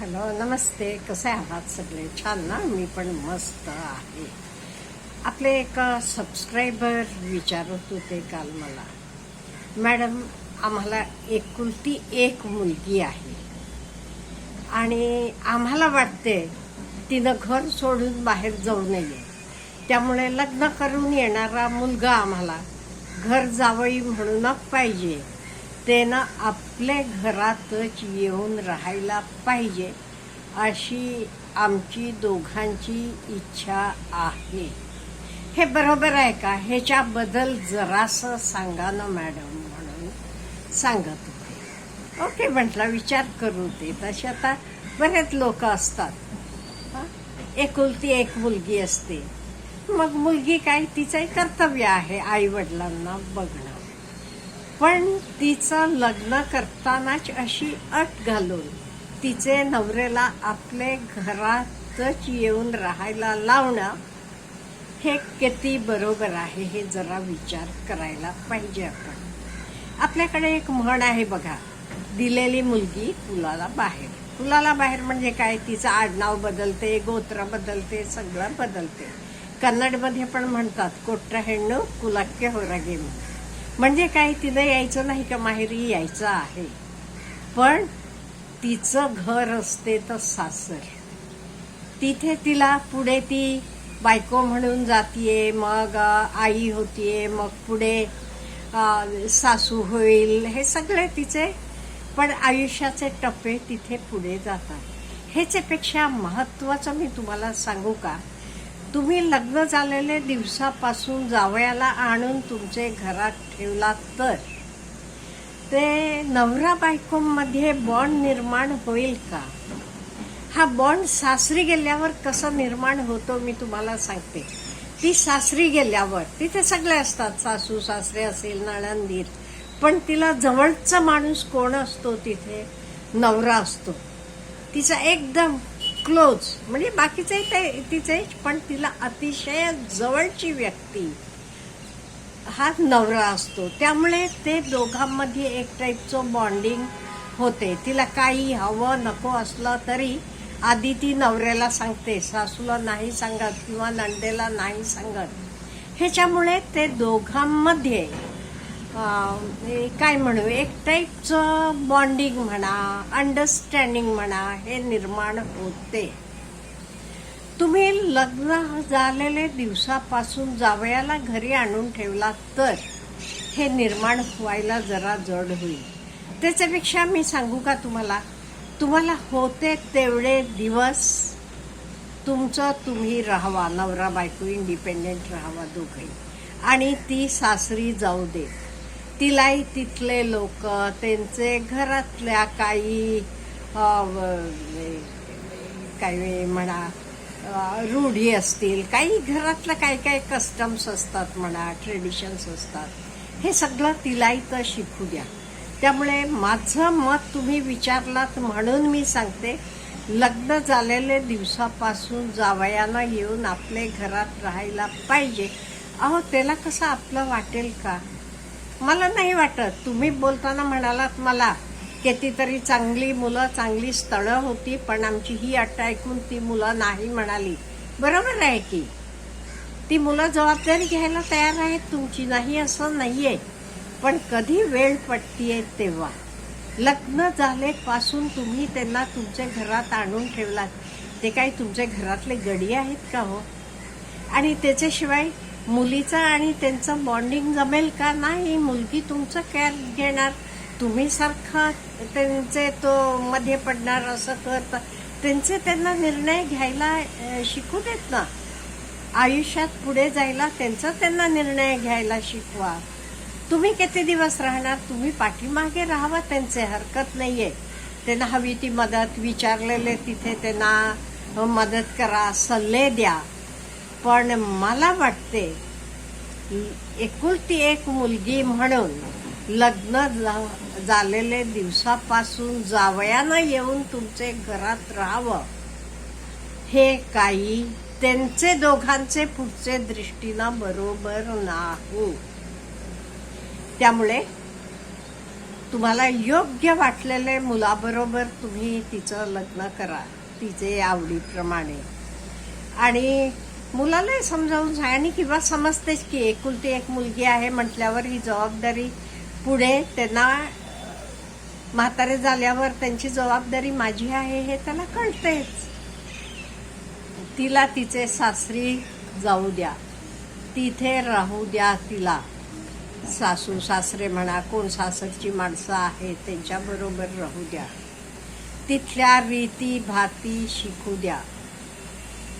Hello नमस्ते. कसे आहात सगळे? छान ना? मी पण मस्त आहे. आपले एक सबस्क्रायबर विचारत होते काल मला. मॅडम आम्हाला एकुलती एक मुलगी आहे. आणि आम्हाला वाटते तिनं घर सोडून बाहेर जाऊ नये. त्यामुळे लग्न करून येणारा मुलगा आम्हाला घर जावई म्हणूनच पाहिजे. त्यानं आपल्या घरातच येऊन राहायला पाहिजे अशी आमची दोघांची इच्छा आहे. हे बरोबर आहे का? ह्याच्याबद्दल जरासं सांगा ना मॅडम म्हणून सांगत होते. ओके म्हटलं विचार करू दे. तसे आता बरेच लोक असतात. एकुलती एक मुलगी असते. मग मुलगी काय? तिचं कर्तव्य आहे आई वडिलांना बघणं. पण तिचं लग्न करतानाच अशी अट घालून तिचे नवऱ्याला आपले घरातच येऊन राहायला लावणं हे किती बरोबर आहे हे जरा विचार करायला पाहिजे आपण. आपल्याकडे एक म्हण आहे बघा दिलेली मुलगी पुलाला बाहेर. पुलाला बाहेर म्हणजे काय? तिचं आडनाव बदलते गोत्र बदलते सगळं बदलते. कन्नडमध्ये पण म्हणतात कोट्र हेಣ್ಣू कुलाक्य होरागे म्हणजे काय तिनं यायचं नाही का माहेरी यायचं आहे. पण तिचं घर असते तर सासर. तिथे तिला पुढे ती बायको म्हणून जातीये मग आई होतीये मग पुढे सासू होईल हे सगळे तिचे पण आयुष्याचे टप्पे तिथे पुढे जातात. ह्याच्यापेक्षा महत्वाचं मी तुम्हाला सांगू का तुम्ही लग्न झालेले दिवसापासून जावयाला आणून तुमचे घरात ठेवलात तर? ते नवरा बायकोमध्ये बॉन्ड निर्माण होईल का? हा बॉन्ड सासरी गेल्यावर कसं निर्माण होतो मी तुम्हाला सांगते. ती सासरी गेल्यावर तिथे सगळे असतात सासू सासरे असेल नळंदीत पण तिला जवळचा माणूस कोण असतो तिथे? नवरा असतो. तिचा एकदम क्लोज म्हणजे बाकीचे ते तिचेच पण तिला अतिशय जवळची व्यक्ती. हा नवरा असतो. त्यामुळे ते दोघांमध्ये एक टाईपचं बॉन्डिंग होते. तिला काही हवं नको असलं तरी आधी ती नवऱ्याला सांगते. सासूला नाही सांगत किंवा नंदेला नाही सांगत. ह्याच्यामुळे ते दोघांमध्ये काय म्हणू एक टाईपचं बॉन्डिंग म्हणा अंडरस्टँडिंग म्हणा हे निर्माण होते. तुम्ही लग्न झालेले दिवसापासून जावयाला घरी आणून ठेवला तर हे निर्माण व्हायला जरा जड होईल. त्याच्यापेक्षा मी सांगू का तुम्हाला? तुम्हाला होते तेवढे दिवस तुमचं तुम्ही राहावा नवरा बायको इंडिपेंडेंट राहावा दोघंही. आणि ती सासरी जाऊ दे तिलाही तिथले लोक त्यांचे घरातल्या काही काही म्हणा रूढी असतील काही घरातलं काही काही कस्टम्स असतात म्हणा ट्रेडिशन्स असतात हे सगळं तिलाही तर शिकू द्या. त्यामुळे माझं मत तुम्ही विचारलात म्हणून मी सांगते लग्न झालेले दिवसापासून जावयानं येऊन आपले घरात राहायला पाहिजे. अहो त्याला कसं आपलं वाटेल का? मला नाही वाटत. तुम्ही बोलताना म्हणालात मला कितीतरी चांगली मुलं चांगली स्थळं होती पण आमची ही अट ऐकून ती मुलं नाही म्हणाली. बरोबर आहे की? ती मुलं जबाबदारी घ्यायला तयार आहेत तुमची नाही असं नाही आहे पण कधी वेळ पडतीये तेव्हा. लग्न झाले पासून तुम्ही त्यांना तुमच्या घरात आणून ठेवलात. ते काही तुमच्या घरातले गडी आहेत का हो? आणि त्याच्याशिवाय मुलीचा आणि त्यांचं बॉन्डिंग जमेल का? नाही मुलगी तुमचं केअर घेणार. तुम्ही सारखं त्यांचे तो मध्ये पडणार असं करत. त्यांचे त्यांना निर्णय घ्यायला शिकू देत ना. आयुष्यात पुढे जायला त्यांचा त्यांना निर्णय घ्यायला शिकवा. तुम्ही किती दिवस राहणार? तुम्ही पाठीमागे राहावा त्यांचे हरकत नाहीये. त्यांना हवी ती मदत विचारलेले तिथे त्यांना मदत करा सल्ले द्या. पण मला वाटते एकुलती एक मुलगी म्हणून लग्न झालेले दिवसापासून जावयानं येऊन तुमचे घरात राहावं हे काही त्यांचे दोघांचे पुढचे दृष्टीनं बरोबर नाही. त्यामुळे तुम्हाला योग्य वाटलेले मुलाबरोबर तुम्ही तिचं लग्न करा तिचे आवडीप्रमाणे. आणि मुलालाही समजावून सांग. आणि किंवा समजतेच की एकुलती एक मुलगी आहे म्हटल्यावर ही जबाबदारी पुढे त्यांना म्हातारे झाल्यावर त्यांची जबाबदारी माझी आहे हे त्याला कळतेच. तिला तिचे सासरी जाऊ द्या. तिथे राहू द्या तिला. सासू सासरे म्हणा कोण सासरची माणसं आहेत त्यांच्याबरोबर राहू द्या. तिथल्या रीती भाती शिकू द्या.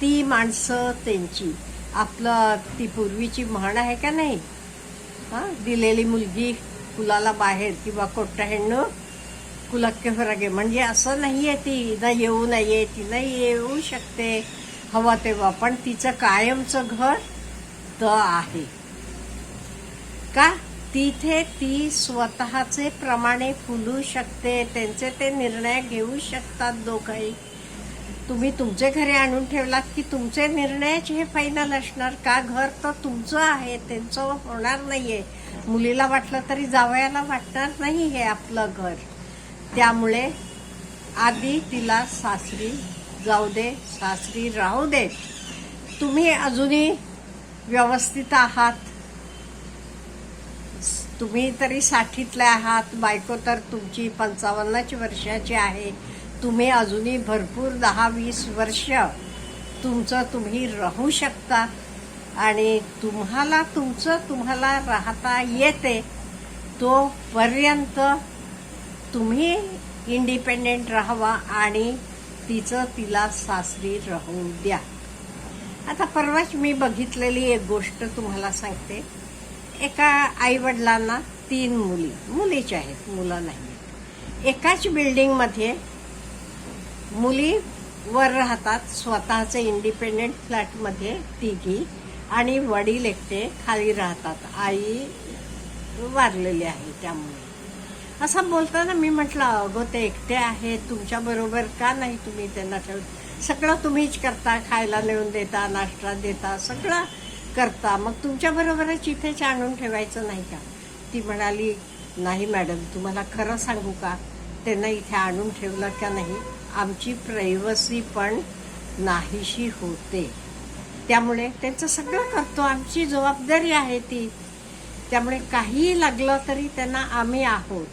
ती माणसं त्यांची. आपलं ती पूर्वीची म्हण आहे का नाही? हा दिलेली मुलगी कुलाला बाहेर किंवा कोट्टा हेणं कुलक्के फरागे. म्हणजे असं नाही आहे ती. इदा येऊ नये आहे नाही येऊ शकते. हवं तेव्हा. पण तिचं कायमचं घर द आहे. का? तिथे ती स्वतःचे प्रमाणे फुलू शकते. त्यांचे ते निर्णय घेऊ शकतात दोघंही. तुम्ही तुमचे घरी आणून ठेवलात की तुमचे निर्णयच हे फायनल असणार का? घर तर तुमचं आहे त्यांचं होणार नाहीये. मुलीला वाटलं तरी जावयाला वाटणार नाही हे आपलं घर. त्यामुळे आधी तिला सासरी जाऊ दे सासरी राहू दे. तुम्ही अजूनही व्यवस्थित आहात. तुम्ही तरी साठीतले आहात. बायको तर तुमची पंचावन्नच वर्षाची आहे. तुम्ही अजूनही भरपूर दहा वीस वर्ष तुमचं तुम्ही राहू शकता आणि तुम्हाला तुमचं तुम्हाला राहता येते तोपर्यंत तुम्ही इंडिपेंडेंट राहावा आणि तिचं तिला सासरी राहू द्या. आता परवाच मी बघितलेली एक गोष्ट तुम्हाला सांगते. एका आईवडिलांना तीन मुली मुलीच्या आहेत मुलं नाही एकाच बिल्डिंगमध्ये मुली वर राहतात स्वतःचे इंडिपेंडेंट फ्लॅटमध्ये तिघी आणि वडील एकटे खाली राहतात. आई वारलेली आहे त्यामुळे. असं बोलताना मी म्हटलं अगं ते एकटे आहेत तुमच्याबरोबर का नाही तुम्ही त्यांना ठेवत सगळं तुम्हीच करता खायला नेऊन देता नाश्ता देता सगळं करता. मग तुमच्याबरोबरच इथेच आणून ठेवायचं नाही का? ती म्हणाली नाही मॅडम तुम्हाला खरं सांगू का? त्यांना इथे आणून ठेवलं का नाही? आमची प्रायव्हसी पण नाहीशी होते. त्यामुळे त्यांचं सगळं करतो. आमची जबाबदारी आहे ती. त्यामुळे काहीही लागलं तरी त्यांना आम्ही आहोत.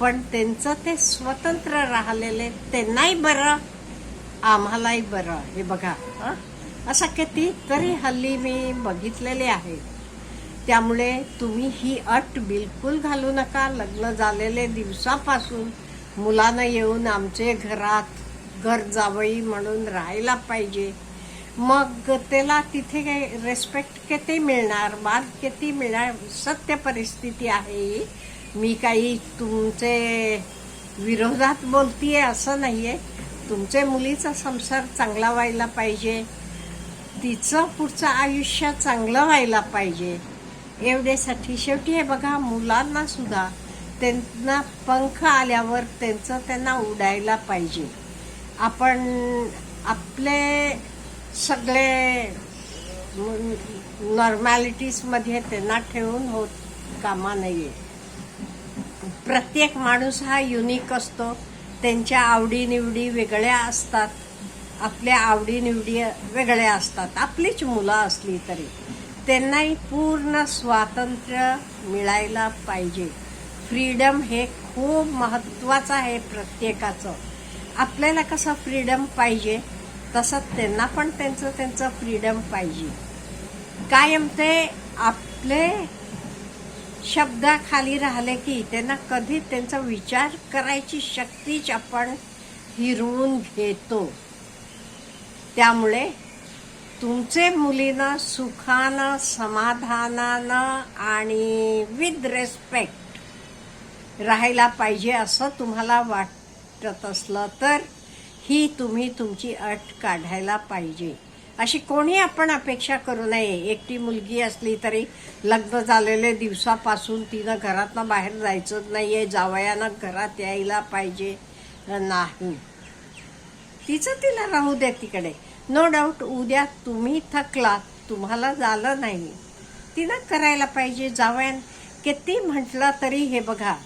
पण त्यांचं ते स्वतंत्र राहिलेले त्यांनाही बरं आम्हालाही बरं. हे बघा असं किती तरी हल्ली मी बघितलेले आहे. त्यामुळे तुम्ही ही अट बिलकुल घालू नका. लग्न झालेले दिवसापासून मुलांना येऊन आमचे घरात घर जावई म्हणून राहायला पाहिजे. मग त्याला तिथे काही रेस्पेक्ट किती मिळणार? मान किती मिळणार? सत्य परिस्थिती आहे. ही. मी काही तुमचे विरोधात बोलतीये असं नाही आहे तुमचे मुलीचा संसार चांगला व्हायला पाहिजे. तिचं पुढचं आयुष्य चांगलं व्हायला पाहिजे. एवढ्यासाठी शेवटी हे बघा मुलांना सुद्धा त्यांना पंख आल्यावर त्यांचं त्यांना उडायला पाहिजे. आपण आपले सगळे नॉर्मॅलिटीजमध्ये त्यांना ठेवून होत कामा नये. प्रत्येक माणूस हा युनिक असतो. त्यांच्या आवडीनिवडी वेगळ्या असतात. आपल्या आवडीनिवडी वेगळ्या असतात. आपलीच मुलं असली तरी त्यांनाही पूर्ण स्वातंत्र्य मिळायला पाहिजे. फ्रीडम हे खूप महत्त्वाचं आहे प्रत्येकाचं. आपल्याला कसं फ्रीडम पाहिजे तसं त्यांना पण त्यांचं त्यांचं फ्रीडम पाहिजे. कायम ते आपले शब्दाखाली राहिले की त्यांना कधी त्यांचा विचार करायची शक्तीच आपण हिरवून घेतो. त्यामुळे तुमचे मुलीनं सुखानं समाधानानं आणि विथ रेस्पेक्ट राहायला पाहिजे असं तुम्हाला वाटत असलं तर ही तुम्ही तुमची अट काढायला पाहिजे. अशी कोणी आपण अपेक्षा करू नये. एकटी मुलगी असली तरी लग्न झालेले दिवसापासून तिनं घरातनं बाहेर जायचं आहे जावयानं घरात यायला पाहिजे नाही. तिचं तिला राहू द्या तिकडे. नो डाऊट उद्या तुम्ही थकलात तुम्हाला झालं नाही. तिनं करायला पाहिजे. जावयान किती म्हटलं तरी हे बघा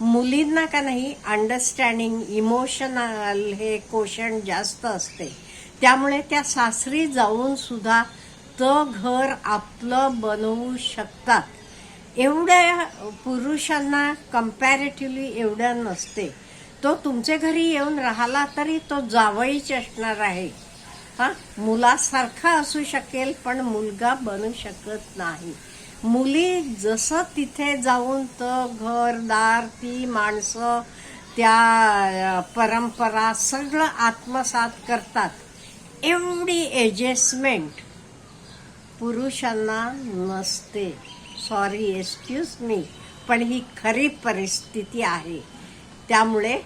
मुलींना का नाही अंडरस्टँडिंग इमोशनल हे कोशन जास्त असते. त्यामुळे त्या सासरी जाऊन सुद्धा तो घर आपलं बनवू शकतात. एवढ्या पुरुषांना कम्पॅरेटिव्हली एवढं नसते. तो तुमच्या घरी येऊन राहिला तरी तो जावईच असणार आहे. हा मुलासारखा असू शकेल पण मुलगा बनू शकत नाही. मुली जसं तिथे जाऊन तर घरदार ती माणसं त्या परंपरा सगळं आत्मसात करतात. एवढी एडजस्टमेंट पुरुषांना नसते. सॉरी एक्सक्यूज मी पण ही खरी परिस्थिती आहे. त्यामुळे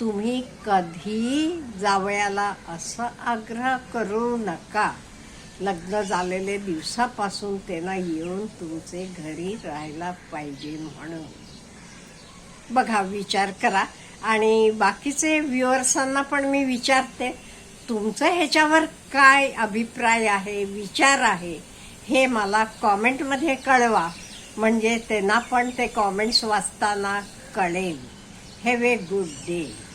तुम्ही कधी जावयाला असं आग्रह करू नका. लग्न झालेले दिवसापासून त्यांना येऊन तुमचे घरी राहायला पाहिजे म्हणून. बघा विचार करा. आणि बाकीचे व्ह्युअर्सांना पण मी विचारते तुमचं ह्याच्यावर काय अभिप्राय आहे विचार आहे हे मला कॉमेंटमध्ये कळवा. म्हणजे त्यांना पण ते कॉमेंट्स वाचताना कळेल. Have a good day